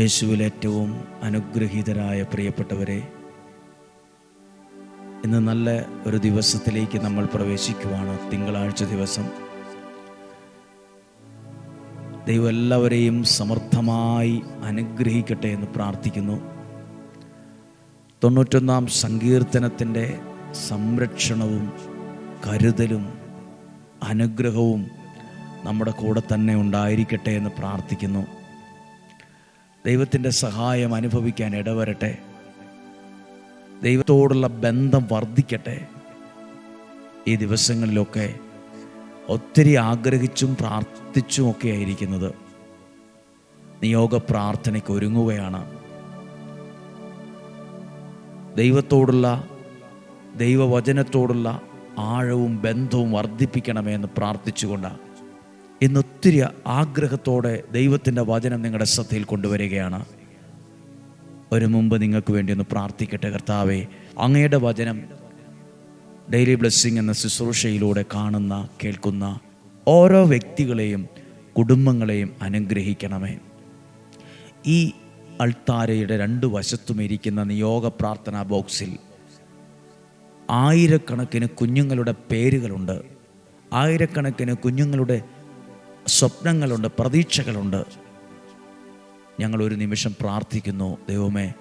യേശുവിൽ ഏറ്റവും അനുഗ്രഹീതരായ പ്രിയപ്പെട്ടവരെ ഇന്ന് നല്ല ഒരു ദിവസത്തിലേക്ക് നമ്മൾ പ്രവേശിക്കുവാണ് തിങ്കളാഴ്ച ദിവസം. ദൈവം എല്ലാവരെയും സമർത്ഥമായി അനുഗ്രഹിക്കട്ടെ എന്ന് പ്രാർത്ഥിക്കുന്നു. തൊണ്ണൂറ്റൊന്നാം സങ്കീർത്തനത്തിന്റെ സംരക്ഷണവും കരുതലും അനുഗ്രഹവും നമ്മുടെ കൂടെ തന്നെ ഉണ്ടായിരിക്കട്ടെ എന്ന് പ്രാർത്ഥിക്കുന്നു. ദൈവത്തിന്റെ സഹായം അനുഭവിക്കാൻ ഇടവരട്ടെ. ദൈവത്തോടുള്ള ബന്ധം വർദ്ധിക്കട്ടെ. ഈ ദിവസങ്ങളിലൊക്കെ ഒത്തിരി ആഗ്രഹിച്ചും പ്രാർത്ഥിച്ചും ഒക്കെ ആയിരിക്കുന്നത്. നിയോഗ പ്രാർത്ഥനയ്ക്ക് ഒരുങ്ങുകയാണ്. ദൈവത്തോടുള്ള ദൈവവചനത്തോടുള്ള ആഴവും ബന്ധവും വർദ്ധിപ്പിക്കണമേ എന്ന് പ്രാർത്ഥിച്ചുകൊണ്ടാണ്. ഇന്ന് ഒത്തിരി ആഗ്രഹത്തോടെ ദൈവത്തിന്റെ വചനം നിങ്ങളുടെ ശ്രദ്ധയിൽ കൊണ്ടുവരികയാണ്. ഒരു മുമ്പ് നിങ്ങൾക്ക് വേണ്ടി ഒന്ന് പ്രാർത്ഥിക്കട്ടെ കർത്താവേ. അങ്ങയുടെ വചനം ഡെയിലി ബ്ലെസ്സിങ് എന്ന ശുശ്രൂഷയിലൂടെ കാണുന്ന കേൾക്കുന്ന ഓരോ വ്യക്തികളെയും കുടുംബങ്ങളെയും അനുഗ്രഹിക്കണമേ. ഈ അൾത്താരയുടെ രണ്ട് വശത്തും ഇരിക്കുന്ന നിയോഗ പ്രാർത്ഥനാ ബോക്സിൽ ആയിരക്കണക്കിന് കുഞ്ഞുങ്ങളുടെ പേരുകളുണ്ട്. ആയിരക്കണക്കിന് കുഞ്ഞുങ്ങളുടെ സ്വപ്നങ്ങളുണ്ട് പ്രതീക്ഷകളുണ്ട്. ഞങ്ങൾ ഒരു നിമിഷം പ്രാർത്ഥിക്കുന്നു ദൈവമേ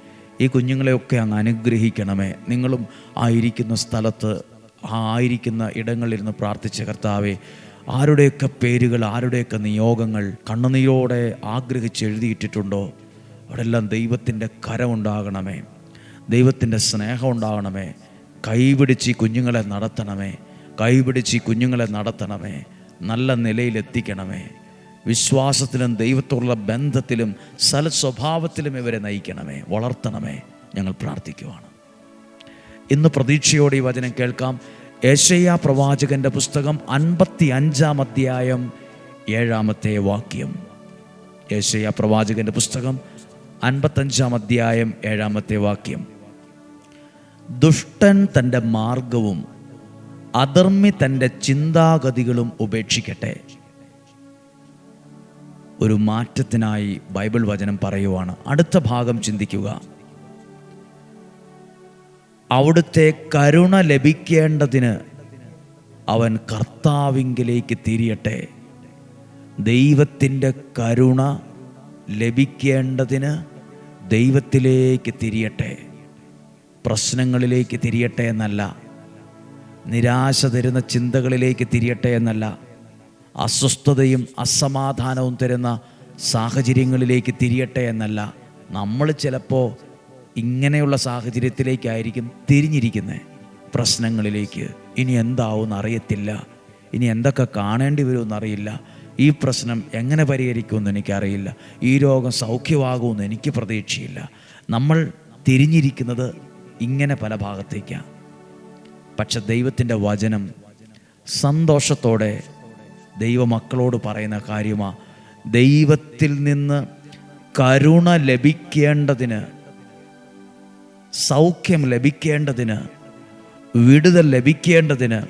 ഈ കുഞ്ഞുങ്ങളെയൊക്കെ അങ്ങ് അനുഗ്രഹിക്കണമേ. നിങ്ങളും ആയിരിക്കുന്ന സ്ഥലത്ത് ആ ആയിരിക്കുന്ന ഇടങ്ങളിലിരുന്ന് പ്രാർത്ഥിച്ച കർത്താവെ ആരുടെയൊക്കെ പേരുകൾ ആരുടെയൊക്കെ നിയോഗങ്ങൾ കണ്ണുനീരോടെ ആഗ്രഹിച്ച് എഴുതിയിട്ടിട്ടുണ്ടോ? അവിടെല്ലാം ദൈവത്തിന്റെ കരമുണ്ടാകണമേ. ദൈവത്തിന്റെ സ്നേഹം ഉണ്ടാകണമേ കൈപിടിച്ച് കുഞ്ഞുങ്ങളെ നടത്തണമേ. കൈപിടിച്ച് കുഞ്ഞുങ്ങളെ നടത്തണമേ. നല്ല നിലയിലെത്തിക്കണമേ. വിശ്വാസത്തിലും ദൈവത്തോടുള്ള ബന്ധത്തിലും സ്വഭാവത്തിലും ഇവരെ നയിക്കണമേ. വളർത്തണമേ. ഞങ്ങൾ പ്രാർത്ഥിക്കുവാണ്. ഇന്ന് പ്രതീക്ഷയോടെ ഈ വചനം കേൾക്കാം. ഏഷയ്യ പ്രവാചകന്റെ പുസ്തകം അൻപത്തി അഞ്ചാം അധ്യായം ഏഴാമത്തെ വാക്യം. ഏഷയ്യ പ്രവാചകന്റെ പുസ്തകം അൻപത്തഞ്ചാം അധ്യായം ഏഴാമത്തെ വാക്യം. ദുഷ്ടൻ തന്റെ മാർഗവും അധർമ്മി തന്റെ ചിന്താഗതികളും ഉപേക്ഷിക്കട്ടെ. ഒരു മാറ്റത്തിനായി ബൈബിൾ വചനം പറയുവാണ്. അടുത്ത ഭാഗം ചിന്തിക്കുക. അവിടുത്തെ കരുണ ലഭിക്കേണ്ടതിന് അവൻ കർത്താവിങ്കിലേക്ക് തിരിയട്ടെ. ദൈവത്തിന്റെ കരുണ ലഭിക്കേണ്ടതിന് ദൈവത്തിലേക്ക് തിരിയട്ടെ. പ്രശ്നങ്ങളിലേക്ക് തിരിയട്ടെ എന്നല്ല. നിരാശ തരുന്ന ചിന്തകളിലേക്ക് തിരിയട്ടെ എന്നല്ല അസ്വസ്ഥതയും അസമാധാനവും തരുന്ന സാഹചര്യങ്ങളിലേക്ക് തിരിയട്ടെ എന്നല്ല നമ്മൾ ചിലപ്പോൾ ഇങ്ങനെയുള്ള സാഹചര്യത്തിലേക്കായിരിക്കും തിരിഞ്ഞിരിക്കുന്നത് പ്രശ്നങ്ങളിലേക്ക്. ഇനി എന്താവും അറിയത്തില്ല. ഇനി എന്തൊക്കെ കാണേണ്ടി വരുമെന്ന് അറിയില്ല. ഈ പ്രശ്നം എങ്ങനെ പരിഹരിക്കുമെന്ന് എനിക്കറിയില്ല. ഈ രോഗം സൗഖ്യമാകുമെന്ന് എനിക്ക് പ്രതീക്ഷയില്ല. നമ്മൾ തിരിഞ്ഞിരിക്കുന്നത് ഇങ്ങനെ പല ഭാഗത്തേക്കാണ്. പക്ഷെ ദൈവത്തിന്റെ വചനം സന്തോഷത്തോടെ ദൈവമക്കളോട് പറയുന്ന കാര്യമാണ് ദൈവത്തിൽ നിന്ന് കരുണ ലഭിക്കേണ്ടതിന് സൗഖ്യം ലഭിക്കേണ്ടതിന് വിടുതൽ ലഭിക്കേണ്ടതിന്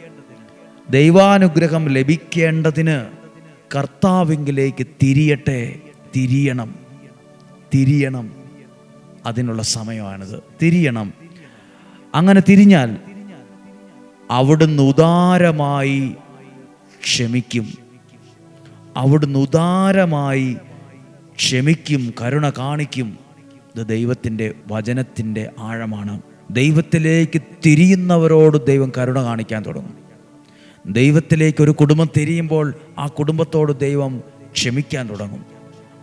ദൈവാനുഗ്രഹം ലഭിക്കേണ്ടതിന് കർത്താവിങ്കിലേക്ക് തിരിയട്ടെ തിരിയണം തിരിയണം. അതിനുള്ള സമയമാണിത്. തിരിയണം. അങ്ങനെ തിരിഞ്ഞാൽ അവിടുന്ന് ഉദാരമായി ക്ഷമിക്കും. അവിടുന്ന് ഉദാരമായി ക്ഷമിക്കും കരുണ കാണിക്കും. ഇത് ദൈവത്തിന്റെ വചനത്തിന്റെ ആഴമാണ്. ദൈവത്തിലേക്ക് തിരിയുന്നവരോട് ദൈവം കരുണ കാണിക്കാൻ തുടങ്ങും. ദൈവത്തിലേക്ക് ഒരു കുടുംബം തിരിയുമ്പോൾ ആ കുടുംബത്തോട് ദൈവം ക്ഷമിക്കാൻ തുടങ്ങും.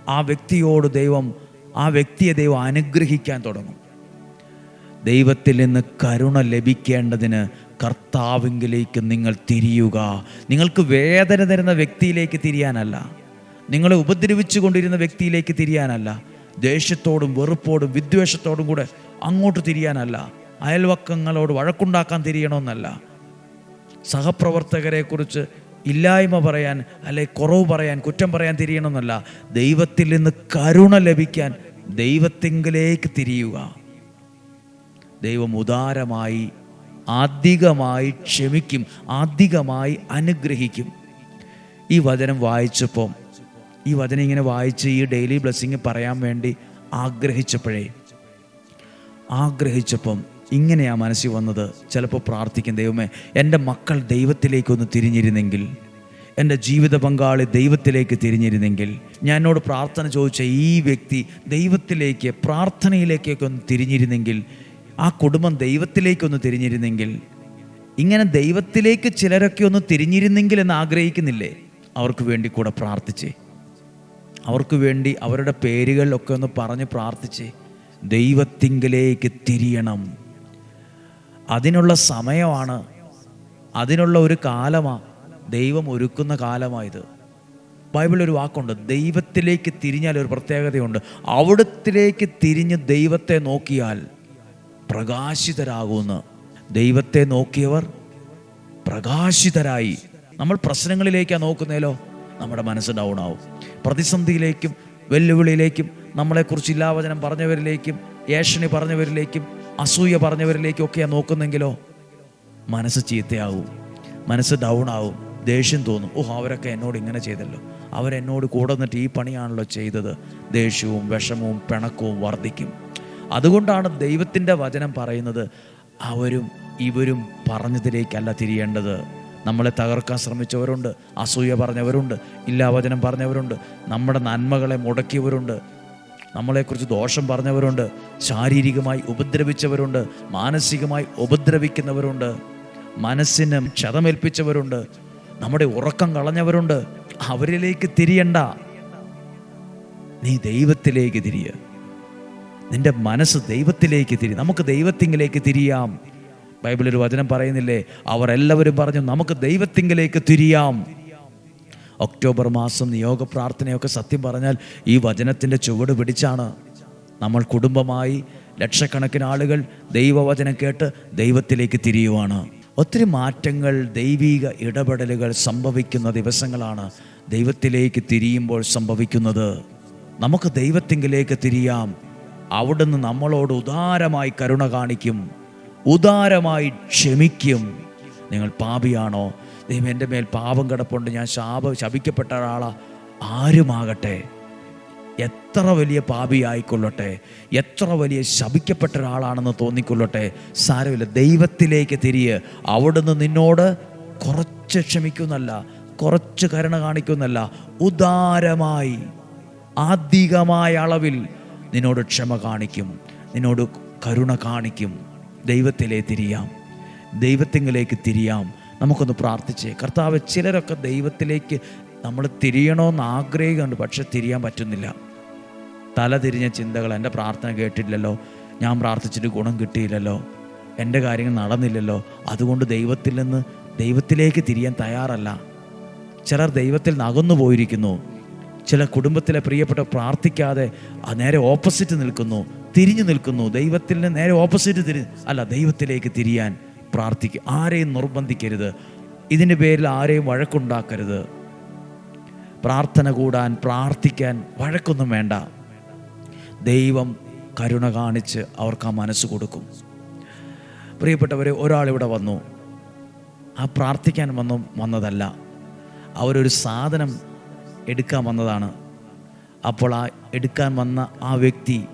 ആ വ്യക്തിയോട് ദൈവം ആ വ്യക്തിയെ ദൈവം അനുഗ്രഹിക്കാൻ തുടങ്ങും. ദൈവത്തിൽ നിന്ന് കരുണ ലഭിക്കേണ്ടതിന് കർത്താവിങ്കിലേക്ക് നിങ്ങൾ തിരിയുക. നിങ്ങൾക്ക് വേദന തരുന്ന വ്യക്തിയിലേക്ക് തിരിയാനല്ല. നിങ്ങളെ ഉപദ്രവിച്ചു കൊണ്ടിരുന്ന വ്യക്തിയിലേക്ക് തിരിയാനല്ല. ദേഷ്യത്തോടും വെറുപ്പോടും വിദ്വേഷത്തോടും കൂടെ അങ്ങോട്ട് തിരിയാനല്ല. അയൽവക്കങ്ങളോട് വഴക്കുണ്ടാക്കാൻ തിരിയണമെന്നല്ല. സഹപ്രവർത്തകരെക്കുറിച്ച് ഇല്ലായ്മ പറയാൻ അല്ലെ കുറവ് പറയാൻ കുറ്റം പറയാൻ തിരിയണമെന്നല്ല. ദൈവത്തിൽ നിന്ന് കരുണ ലഭിക്കാൻ ദൈവത്തിങ്കിലേക്ക് തിരിയുക. ദൈവം ഉദാരമായി അധികമായി ക്ഷമിക്കും അധികമായി അനുഗ്രഹിക്കും. ഈ വചനം വായിച്ചപ്പോൾ ഈ വചനം ഇങ്ങനെ വായിച്ച് ഈ ഡെയിലി ബ്ലെസ്സിങ് പറയാൻ വേണ്ടി ആഗ്രഹിച്ചപ്പോഴേ ആഗ്രഹിച്ചപ്പം ഇങ്ങനെയാ മനസ്സിൽ വന്നത്. ചിലപ്പോൾ പ്രാർത്ഥിക്കും ദൈവമേ എന്റെ മക്കൾ ദൈവത്തിലേക്കൊന്ന് തിരിഞ്ഞിരുന്നെങ്കിൽ എന്റെ ജീവിത പങ്കാളി ദൈവത്തിലേക്ക് തിരിഞ്ഞിരുന്നെങ്കിൽ ഞാൻ എന്നോട് പ്രാർത്ഥന ചോദിച്ച ഈ വ്യക്തി ദൈവത്തിലേക്ക് പ്രാർത്ഥനയിലേക്കൊക്കെ ഒന്ന് തിരിഞ്ഞിരുന്നെങ്കിൽ ആ കുടുംബം ദൈവത്തിലേക്കൊന്ന് തിരിഞ്ഞിരുന്നെങ്കിൽ ഇങ്ങനെ ദൈവത്തിലേക്ക് ചിലരൊക്കെ ഒന്ന് തിരിഞ്ഞിരുന്നെങ്കിൽ എന്ന് ആഗ്രഹിക്കുന്നില്ലേ? അവർക്ക് വേണ്ടി കൂടെ പ്രാർത്ഥിച്ചേ. അവർക്ക് വേണ്ടി അവരുടെ പേരുകളിലൊക്കെ ഒന്ന് പറഞ്ഞ് പ്രാർത്ഥിച്ച്. ദൈവത്തിങ്കിലേക്ക് തിരിയണം. അതിനുള്ള സമയമാണ്. അതിനുള്ള ഒരു കാലമാണ് ദൈവം ഒരുക്കുന്ന കാലമായത്. ബൈബിളിൽ ഒരു വാക്കുണ്ട്. ദൈവത്തിലേക്ക് തിരിഞ്ഞാൽ ഒരു പ്രത്യേകതയുണ്ട്. അവിടത്തിലേക്ക് തിരിഞ്ഞ് ദൈവത്തെ നോക്കിയാൽ പ്രകാശിതരാകുമെന്ന് ദൈവത്തെ നോക്കിയവർ പ്രകാശിതരായി. നമ്മൾ പ്രശ്നങ്ങളിലേക്കാണ് നോക്കുന്നേലോ നമ്മുടെ മനസ്സ് ഡൗൺ ആവും പ്രതിസന്ധിയിലേക്കും വെല്ലുവിളിയിലേക്കും നമ്മളെക്കുറിച്ച് ഇല്ലാവചനം പറഞ്ഞവരിലേക്കും ഏഷണി പറഞ്ഞവരിലേക്കും അസൂയ പറഞ്ഞവരിലേക്കും ഒക്കെയാണ് നോക്കുന്നെങ്കിലോ മനസ്സ് ചീത്തയാവും മനസ്സ് ഡൗൺ ആവും ദേഷ്യം തോന്നും. ഓഹ് അവരൊക്കെ എന്നോട് ഇങ്ങനെ ചെയ്തല്ലോ. അവരെന്നോട് കൂടെ നിന്നിട്ട് ഈ പണിയാണല്ലോ ചെയ്തത്. ദേഷ്യവും വിഷമവും പിണക്കവും വർദ്ധിക്കും. അതുകൊണ്ടാണ് ദൈവത്തിന്റെ വചനം പറയുന്നത് അവരും ഇവരും പറഞ്ഞതിലേക്കല്ല തിരിയേണ്ടത്. നമ്മളെ തകർക്കാൻ ശ്രമിച്ചവരുണ്ട് അസൂയ പറഞ്ഞവരുണ്ട് ഇല്ലാവചനം പറഞ്ഞവരുണ്ട് നമ്മുടെ നന്മകളെ മുടക്കിയവരുണ്ട് നമ്മളെക്കുറിച്ച് ദോഷം പറഞ്ഞവരുണ്ട് ശാരീരികമായി ഉപദ്രവിച്ചവരുണ്ട് മാനസികമായി ഉപദ്രവിക്കുന്നവരുണ്ട് മനസ്സിന് ക്ഷതമേൽപ്പിച്ചവരുണ്ട് നമ്മുടെ ഉറക്കം കളഞ്ഞവരുണ്ട്. അവരിലേക്ക് തിരിയണ്ട. നീ ദൈവത്തിലേക്ക് തിരിയ. നിന്റെ മനസ്സ് ദൈവത്തിലേക്ക് തിരി നമുക്ക് ദൈവത്തിങ്കിലേക്ക് തിരിയാം. ഒരു വചനം പറയുന്നില്ലേ? അവർ എല്ലാവരും പറഞ്ഞു നമുക്ക് ദൈവത്തിങ്കിലേക്ക് തിരിയാം. ഒക്ടോബർ മാസം നിയോഗ പ്രാർത്ഥനയൊക്കെ സത്യം പറഞ്ഞാൽ ഈ വചനത്തിന്റെ ചുവട് പിടിച്ചാണ്. നമ്മൾ കുടുംബമായി ലക്ഷക്കണക്കിന് ആളുകൾ ദൈവവചനം കേട്ട് ദൈവത്തിലേക്ക് തിരിയുവാണ്. ഒത്തിരി മാറ്റങ്ങൾ ദൈവിക ഇടപെടലുകൾ സംഭവിക്കുന്ന ദിവസങ്ങളാണ് ദൈവത്തിലേക്ക് തിരിയുമ്പോൾ സംഭവിക്കുന്നത്. നമുക്ക് ദൈവത്തിങ്കിലേക്ക് തിരിയാം. അവിടുന്ന് നമ്മളോട് ഉദാരമായി കരുണ കാണിക്കും ഉദാരമായി ക്ഷമിക്കും. നിങ്ങൾ പാപിയാണോ? ദൈവം എന്റെ മേൽ പാപം കിടപ്പുണ്ട്. ഞാൻ ശാപ ശപിക്കപ്പെട്ട ഒരാളാ. ആരുമാകട്ടെ? എത്ര വലിയ പാപിയായിക്കൊള്ളട്ടെ? എത്ര വലിയ ശപിക്കപ്പെട്ട ഒരാളാണെന്ന് തോന്നിക്കൊള്ളട്ടെ? സാരമില്ല. ദൈവത്തിലേക്ക് തിരിയ്. അവിടുന്ന് നിന്നോട് കുറച്ച് ക്ഷമിക്കുന്നല്ല കുറച്ച് കരുണ കാണിക്കുന്നല്ല. ഉദാരമായി ആധികമായ അളവിൽ നിന്നോട് ക്ഷമ കാണിക്കും നിന്നോട് കരുണ കാണിക്കും. ദൈവത്തിലേ തിരിയാം ദൈവത്തിങ്കിലേക്ക് തിരിയാം. നമുക്കൊന്ന് പ്രാർത്ഥിച്ചേ. കർത്താവ് ചിലരൊക്കെ ദൈവത്തിലേക്ക് നമ്മൾ തിരിയണമെന്ന് ആഗ്രഹിക്കുന്നുണ്ട് പക്ഷെ തിരിയാൻ പറ്റുന്നില്ല. തല തിരിഞ്ഞ ചിന്തകൾ എന്റെ പ്രാർത്ഥന കേട്ടില്ലല്ലോ. ഞാൻ പ്രാർത്ഥിച്ചിട്ട് ഗുണം കിട്ടിയില്ലല്ലോ. എന്റെ കാര്യങ്ങൾ നടന്നില്ലല്ലോ. അതുകൊണ്ട് ദൈവത്തിൽ നിന്ന് ദൈവത്തിലേക്ക് തിരിയാൻ തയ്യാറല്ല. ചിലർ ദൈവത്തിൽ നിന്ന് അകന്നു പോയിരിക്കുന്നു. ചില കുടുംബത്തിലെ പ്രിയപ്പെട്ട പ്രാർത്ഥിക്കാതെ ആ നേരെ ഓപ്പോസിറ്റ് നിൽക്കുന്നു തിരിഞ്ഞു നിൽക്കുന്നു. ദൈവത്തിൽ നിന്ന് നേരെ ഓപ്പോസിറ്റ് തിരി അല്ല ദൈവത്തിലേക്ക് തിരിയാൻ പ്രാർത്ഥിക്കുക ആരെയും നിർബന്ധിക്കരുത്. ഇതിന്റെ പേരിൽ ആരെയും വഴക്കുണ്ടാക്കരുത്. പ്രാർത്ഥന കൂടാൻ പ്രാർത്ഥിക്കാൻ വഴക്കൊന്നും വേണ്ട. ദൈവം കരുണ കാണിച്ച് അവർക്ക് ആ മനസ്സ് കൊടുക്കും. പ്രിയപ്പെട്ടവരെ ഒരാളിവിടെ വന്നു. ആ പ്രാർത്ഥിക്കാൻ വന്നു വന്നതല്ല. അവരൊരു സാധനം എടുക്കാൻ വന്നതാണ്. അപ്പോൾ ആ എടുക്കാൻ വന്ന ആ വ്യക്തി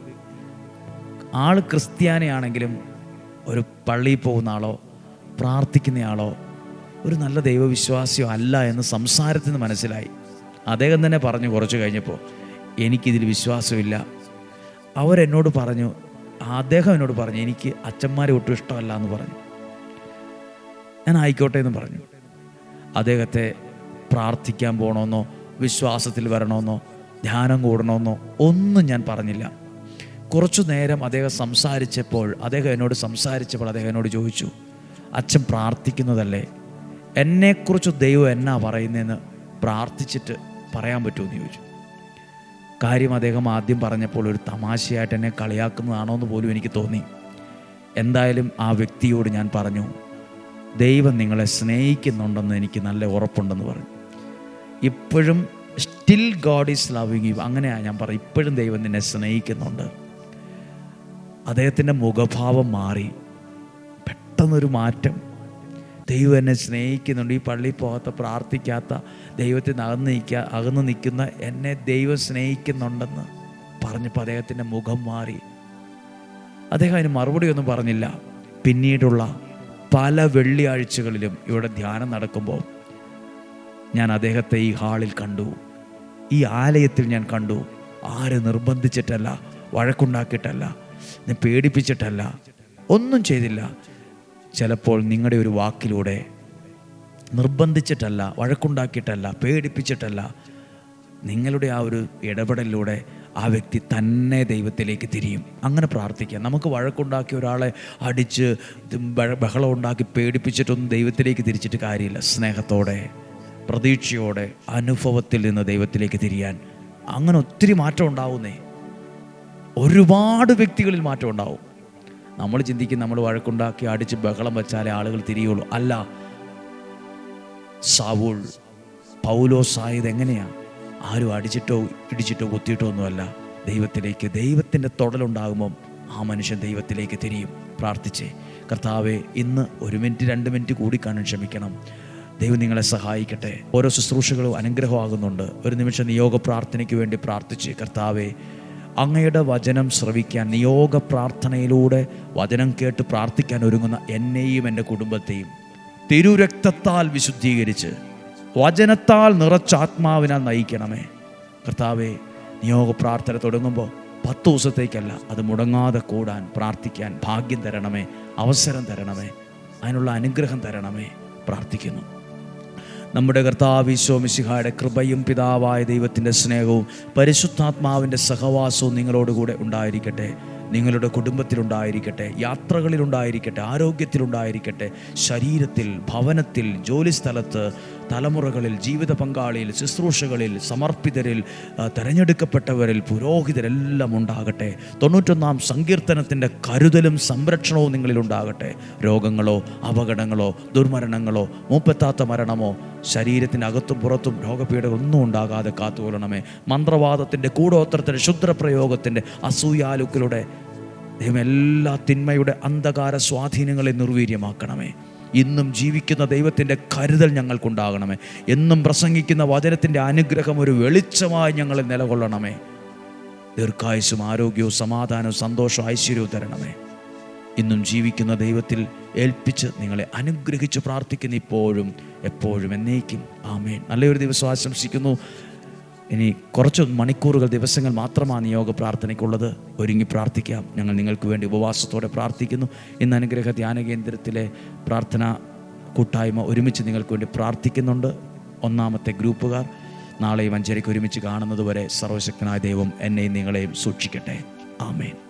ആൾ ക്രിസ്ത്യാനിയാണെങ്കിലും ഒരു പള്ളിയിൽ പോകുന്ന ആളോ പ്രാർത്ഥിക്കുന്നയാളോ ഒരു നല്ല ദൈവവിശ്വാസിയോ അല്ല എന്ന് സംസാരത്തിൽ നിന്ന് മനസ്സിലായി. അദ്ദേഹം തന്നെ പറഞ്ഞു കുറച്ച് കഴിഞ്ഞപ്പോൾ എനിക്കിതിൽ വിശ്വാസമില്ല. അവരെന്നോട് പറഞ്ഞു അദ്ദേഹം എന്നോട് പറഞ്ഞു എനിക്ക് അച്ഛന്മാരെ ഒട്ടും ഇഷ്ടമല്ല എന്ന് പറഞ്ഞു. ഞാൻ ആയിക്കോട്ടെ എന്ന് പറഞ്ഞു. അദ്ദേഹത്തെ പ്രാർത്ഥിക്കാൻ പോകണമെന്നോ വിശ്വാസത്തിൽ വരണമെന്നോ ധ്യാനം കൂടണമെന്നോ ഒന്നും ഞാൻ പറഞ്ഞില്ല. കുറച്ചു നേരം അദ്ദേഹം സംസാരിച്ചപ്പോൾ അദ്ദേഹം എന്നോട് സംസാരിച്ചപ്പോൾ അദ്ദേഹം എന്നോട് ചോദിച്ചു അച്ഛൻ പ്രാർത്ഥിക്കുന്നതല്ലേ? എന്നെക്കുറിച്ച് ദൈവം എന്നാ പറയുന്നതെന്ന് പ്രാർത്ഥിച്ചിട്ട് പറയാൻ പറ്റുമെന്ന് ചോദിച്ചു. കാര്യം അദ്ദേഹം ആദ്യം പറഞ്ഞപ്പോൾ ഒരു തമാശയായിട്ട് എന്നെ കളിയാക്കുന്നതാണോ എന്ന് പോലും എനിക്ക് തോന്നി. എന്തായാലും ആ വ്യക്തിയോട് ഞാൻ പറഞ്ഞു ദൈവം നിങ്ങളെ സ്നേഹിക്കുന്നുണ്ടെന്ന് എനിക്ക് നല്ല ഉറപ്പുണ്ടെന്ന് പറഞ്ഞു. ഇപ്പോഴും still God is loving you അങ്ങനെയാണ് ഞാൻ പറയും ഇപ്പോഴും ദൈവം നിന്നെ സ്നേഹിക്കുന്നുണ്ട്. അദ്ദേഹത്തിന്റെ മുഖഭാവം മാറി. പെട്ടെന്നൊരു മാറ്റം. ദൈവം എന്നെ സ്നേഹിക്കുന്നുണ്ട്. ഈ പള്ളി പോകാത്ത പ്രാർത്ഥിക്കാത്ത ദൈവത്തിൽ നിന്ന് അകന്ന് നിൽക്കുക അകന്ന് നിൽക്കുന്ന എന്നെ ദൈവം സ്നേഹിക്കുന്നുണ്ടെന്ന് പറഞ്ഞപ്പോൾ അദ്ദേഹത്തിന്റെ മുഖം മാറി. അദ്ദേഹം അതിന് മറുപടി ഒന്നും പറഞ്ഞില്ല. പിന്നീടുള്ള പല വെള്ളിയാഴ്ചകളിലും ഇവിടെ ധ്യാനം നടക്കുമ്പോൾ ഞാൻ അദ്ദേഹത്തെ ഈ ഹാളിൽ കണ്ടു. ഈ ആലയത്തിൽ ഞാൻ കണ്ടു. ആരെ നിർബന്ധിച്ചിട്ടല്ല വഴക്കുണ്ടാക്കിയിട്ടല്ല പേടിപ്പിച്ചിട്ടല്ല ഒന്നും ചെയ്തില്ല. ചിലപ്പോൾ നിങ്ങളുടെ ഒരു വാക്കിലൂടെ നിർബന്ധിച്ചിട്ടല്ല വഴക്കുണ്ടാക്കിയിട്ടല്ല പേടിപ്പിച്ചിട്ടല്ല നിങ്ങളുടെ ആ ഒരു ഇടപെടലിലൂടെ ആ വ്യക്തി തന്നെ ദൈവത്തിലേക്ക് തിരിയും. അങ്ങനെ പ്രാർത്ഥിക്കാം. നമുക്ക് വഴക്കുണ്ടാക്കി ഒരാളെ അടിച്ച് ബഹളം ഉണ്ടാക്കി പേടിപ്പിച്ചിട്ടൊന്നും ദൈവത്തിലേക്ക് തിരിച്ചിട്ട് കാര്യമില്ല. സ്നേഹത്തോടെ. പ്രതീക്ഷയോടെ അനുഭവത്തിൽ നിന്ന് ദൈവത്തിലേക്ക് തിരിയാൻ അങ്ങനെ ഒത്തിരി മാറ്റം ഉണ്ടാവുന്നേ. ഒരുപാട് വ്യക്തികളിൽ മാറ്റം ഉണ്ടാവും. നമ്മൾ ചിന്തിക്കും നമ്മൾ വഴക്കുണ്ടാക്കി അടിച്ച് ബഹളം വെച്ചാലേ ആളുകൾ തിരിയുള്ളൂ. അല്ല സാവൂൾ പൗലോസ് ആയത് എങ്ങനെയാണ് ആരും അടിച്ചിട്ടോ ഇടിച്ചിട്ടോ കുത്തിയിട്ടോ ഒന്നുമല്ല. ദൈവത്തിലേക്ക് ദൈവത്തിന്റെ തൊടലുണ്ടാകുമ്പം ആ മനുഷ്യൻ ദൈവത്തിലേക്ക് തിരിയും. പ്രാർത്ഥിച്ചേ. കർത്താവെ ഇന്ന് ഒരു മിനിറ്റ് രണ്ട് മിനിറ്റ് കൂടി കാണാൻ ക്ഷമിക്കണം ദൈവം നിങ്ങളെ സഹായിക്കട്ടെ. ഓരോ ശുശ്രൂഷകളും അനുഗ്രഹമാകുന്നുണ്ട് ഒരു നിമിഷം നിയോഗ പ്രാർത്ഥനയ്ക്ക് വേണ്ടി പ്രാർത്ഥിച്ച് കർത്താവെ അങ്ങയുടെ വചനം ശ്രവിക്കാൻ നിയോഗ പ്രാർത്ഥനയിലൂടെ വചനം കേട്ട് പ്രാർത്ഥിക്കാൻ ഒരുങ്ങുന്ന എന്നെയും എന്റെ കുടുംബത്തെയും തിരുരക്തത്താൽ വിശുദ്ധീകരിച്ച് വചനത്താൽ നിറച്ച ആത്മാവിനാൽ നയിക്കണമേ. കർത്താവെ നിയോഗ പ്രാർത്ഥന തുടങ്ങുമ്പോൾ പത്ത് ദിവസത്തേക്കല്ല അത് മുടങ്ങാതെ കൂടാൻ പ്രാർത്ഥിക്കാൻ ഭാഗ്യം തരണമേ അവസരം തരണമേ അതിനുള്ള അനുഗ്രഹം തരണമേ പ്രാർത്ഥിക്കുന്നു. നമ്മുടെ കർത്താവ് ഈശോമിശിഹായുടെ കൃപയും പിതാവായ ദൈവത്തിന്റെ സ്നേഹവും പരിശുദ്ധാത്മാവിന്റെ സഹവാസവും നിങ്ങളോടുകൂടെ ഉണ്ടായിരിക്കട്ടെ. നിങ്ങളുടെ കുടുംബത്തിലുണ്ടായിരിക്കട്ടെ യാത്രകളിലുണ്ടായിരിക്കട്ടെ ആരോഗ്യത്തിലുണ്ടായിരിക്കട്ടെ ശരീരത്തിൽ ഭവനത്തിൽ ജോലിസ്ഥലത്ത് തലമുറകളിൽ ജീവിത പങ്കാളിയിൽ ശുശ്രൂഷകളിൽ സമർപ്പിതരിൽ തിരഞ്ഞെടുക്കപ്പെട്ടവരിൽ പുരോഹിതരെല്ലാം ഉണ്ടാകട്ടെ. തൊണ്ണൂറ്റൊന്നാം സങ്കീർത്തനത്തിന്റെ കരുതലും സംരക്ഷണവും നിങ്ങളിൽ ഉണ്ടാകട്ടെ. രോഗങ്ങളോ അപകടങ്ങളോ ദുർമരണങ്ങളോ മൂപ്പെത്താത്ത മരണമോ ശരീരത്തിന്റെ അകത്തും പുറത്തും രോഗപീഠകളൊന്നും ഉണ്ടാകാതെ കാത്തുകൊള്ളണമേ. മന്ത്രവാദത്തിന്റെ കൂടോത്രത്തിന്റെ ക്ഷുദ്രപ്രയോഗത്തിന്റെ അസൂയാലുക്കളുടെ ദൈവം എല്ലാ തിന്മയുടെ അന്ധകാര സ്വാധീനങ്ങളെ നിർവീര്യമാക്കണമേ. ഇന്നും ജീവിക്കുന്ന ദൈവത്തിന്റെ കരുതൽ ഞങ്ങൾക്കുണ്ടാകണമേ. എന്നും പ്രസംഗിക്കുന്ന വചനത്തിന്റെ അനുഗ്രഹം ഒരു വെളിച്ചമായി ഞങ്ങളിൽ നിലകൊള്ളണമേ. ദീർഘായുസും ആരോഗ്യവും സമാധാനവും സന്തോഷവും ഐശ്വര്യവും തരണമേ. ഇന്നും ജീവിക്കുന്ന ദൈവത്തിൽ ഏൽപ്പിച്ച് നിങ്ങളെ അനുഗ്രഹിച്ച് പ്രാർത്ഥിക്കുന്ന ഇപ്പോഴും എപ്പോഴും എന്നേക്കും. ആമേൻ. നല്ലൊരു ദിവസം ആശംസിക്കുന്നു. ഇനി കുറച്ച് മണിക്കൂറുകൾ ദിവസങ്ങൾ മാത്രമാണ് നിയോഗ പ്രാർത്ഥനയ്ക്കുള്ളത്. ഒരുങ്ങി പ്രാർത്ഥിക്കാം. ഞങ്ങൾ നിങ്ങൾക്ക് വേണ്ടി ഉപവാസത്തോടെ പ്രാർത്ഥിക്കുന്നു. ഇന്ന് അനുഗ്രഹ ധ്യാന കേന്ദ്രത്തിലെ പ്രാർത്ഥന കൂട്ടായ്മ ഒരുമിച്ച് നിങ്ങൾക്ക് വേണ്ടി പ്രാർത്ഥിക്കുന്നുണ്ട്. ഒന്നാമത്തെ ഗ്രൂപ്പുകാർ നാളെയും അഞ്ചരയ്ക്ക് ഒരുമിച്ച് കാണുന്നതുവരെ സർവശക്തനായ ദൈവം എന്നെയും നിങ്ങളെയും സൂക്ഷിക്കട്ടെ. ആമേൻ.